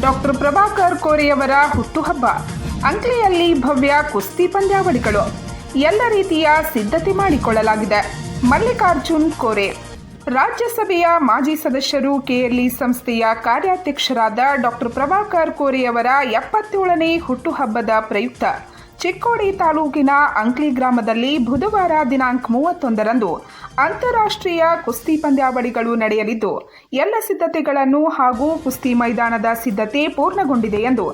Doctor Prabhakar ಕೋರೆಯವರ ಹುಟ್ಟುಹಬ್ಬ. ಅಂಕ್ಲಿಯಲ್ಲಿ ಭವ್ಯ ಕುಸ್ತಿ ಪಂದ್ಯಾವಳಿಗಳು. ಎಲ್ಲ ರೀತಿಯ ಸಿದ್ಧತೆ ಮಾಡಿಕೊಳ್ಳಲಾಗಿದೆ. ಮಲ್ಲಿಕಾರ್ಜುನ್ ಕೋರೆ. ರಾಜ್ಯಸಭೆಯ ಮಾಜಿ ಸದಸ್ಯರು ಕೆಎಲ್ಇ ಸಂಸ್ಥೆಯ ಕಾರ್ಯಾಧ್ಯಕ್ಷರಾದ ಡಾಕ್ಟರ್ ಪ್ರಭಾಕರ್ ಕೋರೆಯವರ ಎಪ್ಪತ್ತೇಳನೇ ಹುಟ್ಟುಹಬ್ಬದ ಪ್ರಯುಕ್ತ. ಚಿಕ್ಕೋಡಿ ತಾಲೂಕಿನ ಅಂಕ್ಲಿ ಗ್ರಾಮದಲ್ಲಿ ಬುಧವಾರ ದಿನಾಂಕ ಮೂವತ್ತೊಂದರಂದು ಅಂತಾರಾಷ್ಟ್ರೀಯ ಕುಸ್ತಿ ಪಂದ್ಯಾವಳಿಗಳು ನಡೆಯಲಿದ್ದು, ಎಲ್ಲ ಸಿದ್ಧತೆಗಳನ್ನು ಹಾಗೂ ಕುಸ್ತಿ ಮೈದಾನದ ಸಿದ್ಧತೆ ಪೂರ್ಣಗೊಂಡಿದೆ ಎಂದು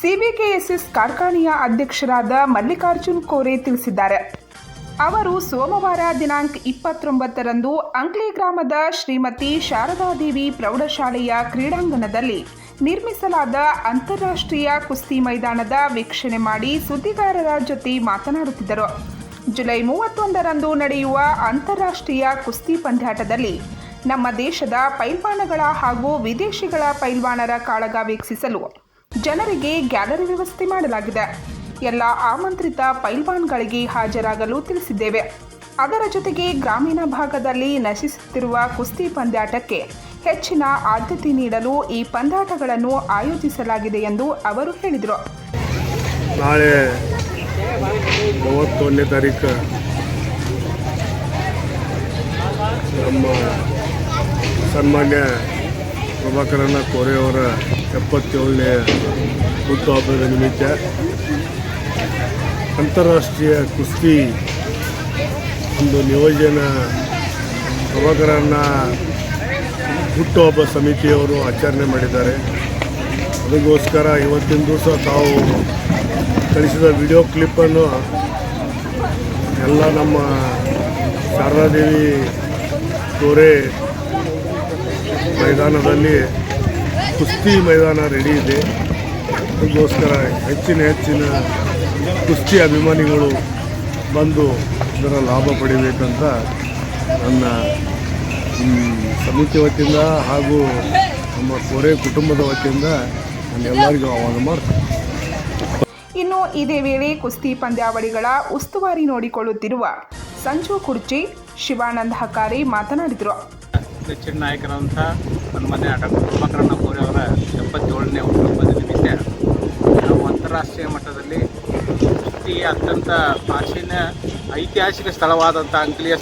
ಸಿಬಿಕೆಎಸ್ಎಸ್ ಕಾರ್ಖಾನೆಯ ಅಧ್ಯಕ್ಷರಾದ ಮಲ್ಲಿಕಾರ್ಜುನ್ ಕೋರೆ ತಿಳಿಸಿದ್ದಾರೆ. ಅವರು ಸೋಮವಾರ ದಿನಾಂಕ ಇಪ್ಪತ್ತೊಂಬತ್ತರಂದು ಅಂಕ್ಲಿ ಗ್ರಾಮದ ಶ್ರೀಮತಿ ಶಾರದಾದೇವಿ ಪ್ರೌಢಶಾಲೆಯ ಕ್ರೀಡಾಂಗಣದಲ್ಲಿ ನಿರ್ಮಿಸಲಾದ ಅಂತಾರಾಷ್ಟ್ರೀಯ ಕುಸ್ತಿ ಮೈದಾನದ ವೀಕ್ಷಣೆ ಮಾಡಿ ಸುದ್ದಿಗಾರರ ಜೊತೆ ಮಾತನಾಡುತ್ತಿದ್ದರು. ಜುಲೈ ಮೂವತ್ತೊಂದರಂದು ನಡೆಯುವ ಅಂತಾರಾಷ್ಟ್ರೀಯ ಕುಸ್ತಿ ಪಂದ್ಯಾಟದಲ್ಲಿ ನಮ್ಮ ದೇಶದ ಪೈಲ್ವಾನಗಳ ಹಾಗೂ ವಿದೇಶಿಗಳ ಪೈಲ್ವಾನರ ಕಾಳಗ ವೀಕ್ಷಿಸಲು ಜನರಿಗೆ ಗ್ಯಾಲರಿ ವ್ಯವಸ್ಥೆ ಮಾಡಲಾಗಿದೆ. ಎಲ್ಲ ಆಮಂತ್ರಿತ ಪೈಲ್ವಾನ್ಗಳಿಗೆ ಹಾಜರಾಗಲು ತಿಳಿಸಿದ್ದೇವೆ. ಅದರ ಜೊತೆಗೆ ಗ್ರಾಮೀಣ ಭಾಗದಲ್ಲಿ ನಶಿಸುತ್ತಿರುವ ಕುಸ್ತಿ ಪಂದ್ಯಾಟಕ್ಕೆ ಹೆಚ್ಚಿನ ಆದ್ಯತೆ ನೀಡಲು ಈ ಪಂದ್ಯಾಟಗಳನ್ನು ಆಯೋಜಿಸಲಾಗಿದೆ ಎಂದು ಅವರು ಹೇಳಿದರು. ಮೂವತ್ತೊಂದನೇ ತಾರೀಕು ನಮ್ಮ ಸನ್ಮಾನ್ಯ ಪ್ರಭಾಕರಣ್ಣ ಕೋರೆಯವರ ಎಪ್ಪತ್ತೇಳನೇ ಹುಟ್ಟುಹಬ್ಬದ ನಿಮಿತ್ತ ಅಂತಾರಾಷ್ಟ್ರೀಯ ಕುಸ್ತಿ ಒಂದು ನಿಯೋಜನ ಪ್ರಭಾಕರಣ್ಣ ಹುಟ್ಟುಹಬ್ಬ ಸಮಿತಿಯವರು ಆಚರಣೆ ಮಾಡಿದ್ದಾರೆ. ಅದಕ್ಕೋಸ್ಕರ ಇವತ್ತಿನ ದಿವಸ ತಾವು ಕಳಿಸಿದ ವಿಡಿಯೋ ಕ್ಲಿಪ್ಪನ್ನು ಎಲ್ಲ ನಮ್ಮ ಶಾರದಾದೇವಿ ಕೋರೆ ಮೈದಾನದಲ್ಲಿ ಕುಸ್ತಿ ಮೈದಾನ ರೆಡಿ ಇದೆ. ಅದಕ್ಕೋಸ್ಕರ ಹೆಚ್ಚಿನ ಹೆಚ್ಚಿನ ಕುಸ್ತಿ ಅಭಿಮಾನಿಗಳು ಬಂದು ಇದರ ಲಾಭ ಪಡಿಬೇಕಂತ ನನ್ನ ಸಮಿತಿ ವತಿಯಿಂದ ಹಾಗೂ ನಮ್ಮ ಕೋರೆ ಕುಟುಂಬದ ವತಿಯಿಂದ ನಾನು ಎಲ್ಲರಿಗೂ ಆಹ್ವಾನ ಮಾಡ್ತೀನಿ. ಇನ್ನು ಇದೇ ವೇಳೆ ಕುಸ್ತಿ ಪಂದ್ಯಾವಳಿಗಳ ಉಸ್ತುವಾರಿ ನೋಡಿಕೊಳ್ಳುತ್ತಿರುವ ಸಂಜು ಕುರ್ಚಿ ಶಿವಾನಂದ ಹಕಾರಿ ಮಾತನಾಡಿದರು. ನಾಯಕರಂಥ ಸನ್ಮಾನ್ಯ ಡಾಕ್ಟರ್ ಕೋರಿ ಅವರ ಎಪ್ಪತ್ತೇಳನೇ ಹುಟ್ಟುಹಬ್ಬದ ನಿಮಿತ್ತ ನಾವು ಅಂತಾರಾಷ್ಟ್ರೀಯ ಮಟ್ಟದಲ್ಲಿ ಕುಸ್ತಿಗೆ ಅತ್ಯಂತ ಪ್ರಾಚೀನ ಐತಿಹಾಸಿಕ ಸ್ಥಳವಾದಂಥ ಅಂಕಲಿಯ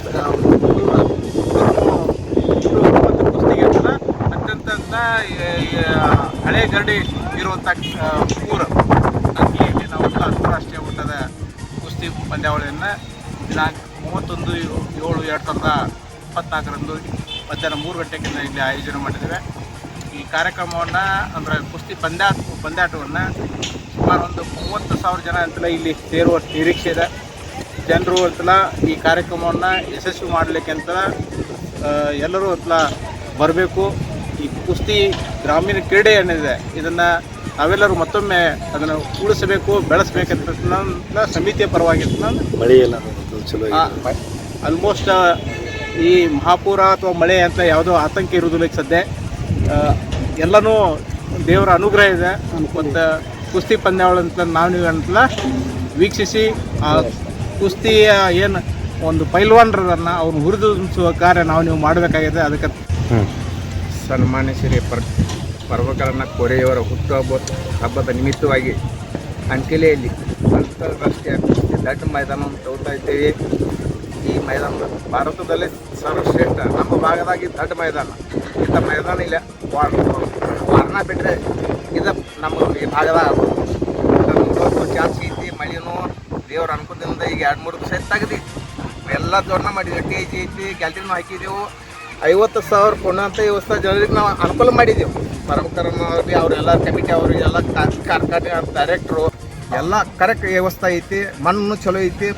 ಕುಸ್ತಿಗೆ ಅಂತ ಅತ್ಯಂತ ಹಳೆ ಗರಡಿ ಇರುವಂಥ ಊರು. ನಾವು ಅಂತಾರಾಷ್ಟ್ರೀಯ ಮಟ್ಟದ ಕುಸ್ತಿ ಪಂದ್ಯಾವಳಿಯನ್ನು ದಿನಾಂಕ ಮೂವತ್ತೊಂದು, ಏಳು, ಎರಡು ಸಾವಿರದ ಇಪ್ಪತ್ನಾಲ್ಕರಂದು ಮಧ್ಯಾಹ್ನ ಮೂರು ಗಂಟೆಗೆ ಇಲ್ಲಿ ಆಯೋಜನೆ ಮಾಡಿದ್ದೇವೆ. ಈ ಕಾರ್ಯಕ್ರಮವನ್ನು, ಅಂದರೆ ಕುಸ್ತಿ ಪಂದ್ಯಾ, ಪಂದ್ಯಾಟವನ್ನು ಸುಮಾರು ಒಂದು ಮೂವತ್ತು ಸಾವಿರ ಜನ ಅಂತಲೇ ಇಲ್ಲಿ ಸೇರುವ ನಿರೀಕ್ಷೆ ಇದೆ. ಜನರು ಅಂತಲ ಈ ಕಾರ್ಯಕ್ರಮವನ್ನು ಯಶಸ್ವಿ ಮಾಡಲಿಕ್ಕೆ ಅಂತ ಎಲ್ಲರೂ ಅಂತಲ ಬರಬೇಕು. ಈ ಕುಸ್ತಿ ಗ್ರಾಮೀಣ ಕ್ರೀಡೆ ಏನಿದೆ ಇದನ್ನು ನಾವೆಲ್ಲರೂ ಮತ್ತೊಮ್ಮೆ ಅದನ್ನು ಉಳಿಸಬೇಕು ಬೆಳೆಸಬೇಕಂತ ನನ್ನ ಸಮಿತಿಯ ಪರವಾಗಿ ನಾನು ಮಳೆ ಇಲ್ಲ ಚಲೋ ಆಲ್ಮೋಸ್ಟ್ ಈ ಮಹಾಪೂರ ಅಥವಾ ಮಳೆ ಅಂತ ಯಾವುದೋ ಆತಂಕ ಇರುವುದಿಲ್ಲ ಈಗ ಸದ್ಯ. ಎಲ್ಲನೂ ದೇವರ ಅನುಗ್ರಹ ಇದೆ. ಮತ್ತು ಕುಸ್ತಿ ಪಂದ್ಯಾವಳಿ ಅಂತ ನಾವು ನೀವು ಅಂತಲ್ಲ ವೀಕ್ಷಿಸಿ ಆ ಕುಸ್ತಿಯ ಏನು ಒಂದು ಪೈಲ್ವಾನರನ್ನು ಅವ್ರನ್ನ ಹುರಿದುಂಬಿಸುವ ಕಾರ್ಯ ನಾವು ನೀವು ಮಾಡಬೇಕಾಗಿದೆ. ಅದಕ್ಕೆ ಸನ್ಮಾನಿಸಿರಿ ಪರ್ ಪರ್ವಕರಣ ಕೊರೆಯವರ ಹುಟ್ಟುಹಬ್ಬ ಹಬ್ಬದ ನಿಮಿತ್ತವಾಗಿ ಅಂಕೆಲೆಯಲ್ಲಿ ಅಂತಾರಾಷ್ಟ್ರೀಯ ದಟ್ಟ ದೊಡ್ಡ ಮೈದಾನವನ್ನು ತಗೋತಾ ಇದ್ದೇವೆ. ಈ ಮೈದಾನ ಭಾರತದಲ್ಲೇ ಸರ್ವಶ್ರೇಷ್ಠ. ನಮ್ಮ ಭಾಗದಾಗಿ ದೊಡ್ಡ ಮೈದಾನ. ಇಂಥ ಮೈದಾನ ಇಲ್ಲ. ವಾರ್ನ ಬಿಟ್ಟರೆ ಇದು ನಮ್ಮ ಈ ಭಾಗದಾಗ ಜಾಸ್ತಿ ಐತಿ. ಮಳೆನೂ ದೇವ್ರ ಅನುಕೂಲದಿಂದ ಈಗ ಎರಡು ಮೂರು ದಿವಸ ತೆಗ್ದು ಎಲ್ಲ ಜೋಡಣೆ ಮಾಡಿದ್ವಿ. ಟಿ ಜಿ ಐತಿ ಗ್ಯಾಲ್ರಿನೂ ಹಾಕಿದೆವು. ಐವತ್ತು ಸಾವಿರ ಕೊಡುವಂಥ ವ್ಯವಸ್ಥೆ ಜನರಿಗೆ ನಾವು ಅನುಕೂಲ ಮಾಡಿದೆವು ಪರಮಕರ್ಮ ಅವ್ರಿಗೆ ಅವರೆಲ್ಲ ಕಮಿಟಿ ಅವ್ರಿಗೆ ಎಲ್ಲ ಕಾರ್ಖಾನೆ ಡೈರೆಕ್ಟ್ರು ಎಲ್ಲ ಕರೆಕ್ಟ್ ವ್ಯವಸ್ಥೆ ಐತಿ ಮಣ್ಣು ಚಲೋ ಐತಿ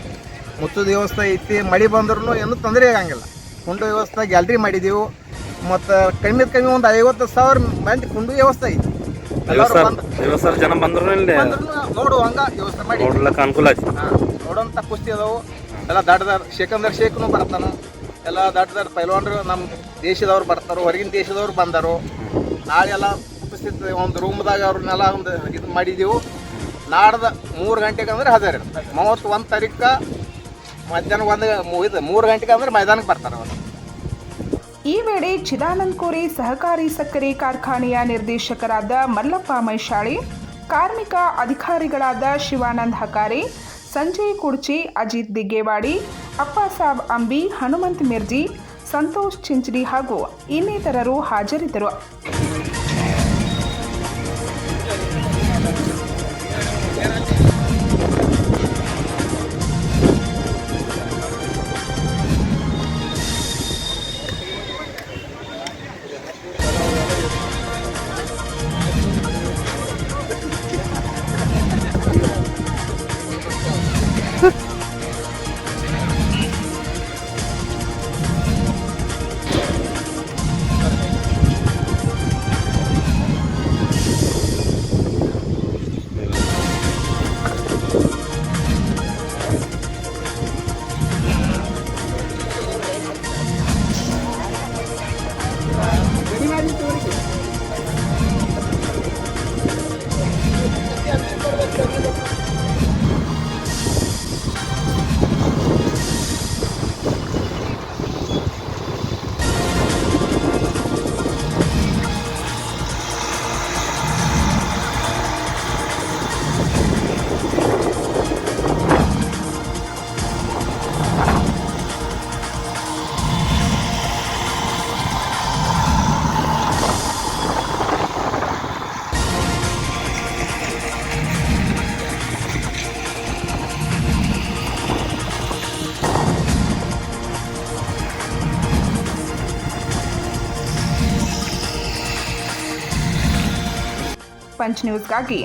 ಮುತ್ತದ ವ್ಯವಸ್ಥೆ ಐತಿ ಮಳೆ ಬಂದ್ರೂ ಏನು ತೊಂದರೆ ಆಗಂಗಿಲ್ಲ. ಕುಂಡು ವ್ಯವಸ್ಥೆ ಗ್ಯಾಲ್ರಿ ಮಾಡಿದ್ದೀವಿ ಮತ್ತು ಕಮ್ಮಿ ಕಮ್ಮಿ ಒಂದು ಐವತ್ತು ಸಾವಿರ ಮಂದಿ ಕುಂಡು ವ್ಯವಸ್ಥೆ ಐತಿ. ಜನ ಬಂದ್ರು ನೋಡುವಂಗ ವ್ಯವಸ್ಥೆ ಮಾಡಿ ನೋಡ್ಲಿಕ್ಕೆ ಅನುಕೂಲ ಆಯ್ತು. ನೋಡೋಂಥ ಕುಸ್ತಿ ಅದಾವು. ಎಲ್ಲ ದಾಟದ ಶೇಖಂದ್ರ ಶೇಖನು ಬರ್ತಾನ ಎಲ್ಲ ದಡ್ಡದಾರ ಪೈಲ್ವಾನ್ರು ನಮ್ಮ ದೇಶದವ್ರು ಬರ್ತಾರೋ, ಹೊರಗಿನ ದೇಶದವ್ರು ಬಂದರು. ನಾಳೆ ಎಲ್ಲ ಉಪಸ್ಥಿತ ಒಂದು ರೂಮ್ದಾಗ ಅವ್ರನ್ನೆಲ್ಲ ಒಂದು ಇದು ಮಾಡಿದೆವು. ನಾಡ್ದ ಮೂರು ಗಂಟೆಗೆ ಅಂದ್ರೆ ಹಜಾರ್ ಮೂವತ್ತು ಒಂದು ತಾರೀಕು ಮಧ್ಯಾಹ್ನ ಒಂದು ಇದು ಮೂರು ಗಂಟೆಗೆ ಅಂದ್ರೆ ಮೈದಾನಕ್ಕೆ ಬರ್ತಾರೆ ಅವರು. ಈ ವೇಳೆ ಚಿದಾನಂದ್ ಕೋರಿ ಸಹಕಾರಿ ಸಕ್ಕರೆ ಕಾರ್ಖಾನೆಯ ನಿರ್ದೇಶಕರಾದ ಮಲ್ಲಪ್ಪ ಮೈಶಾಳಿ, ಕಾರ್ಮಿಕ ಅಧಿಕಾರಿಗಳಾದ ಶಿವಾನಂದ್ ಹಕಾರಿ, ಸಂಜಯ್ ಕುರ್ಚಿ ಅಜಿತ್ ದಿಗ್ಗೇವಾಡಿ ಅಪ್ಪಾಸಾಬ್ ಅಂಬಿ ಹನುಮಂತ್ ಮಿರ್ಜಿ ಸಂತೋಷ್ ಚಿಂಚಡಿ ಹಾಗೂ ಇನ್ನಿತರರು ಹಾಜರಿದ್ದರು. ಪಂಚ್ ನ್ಯೂಸ್ಗಾಗಿ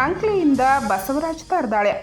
ಅಂಕ್ಲಿಯಿಂದ ಬಸವರಾಜ್ ತರ್ದಾಳೆ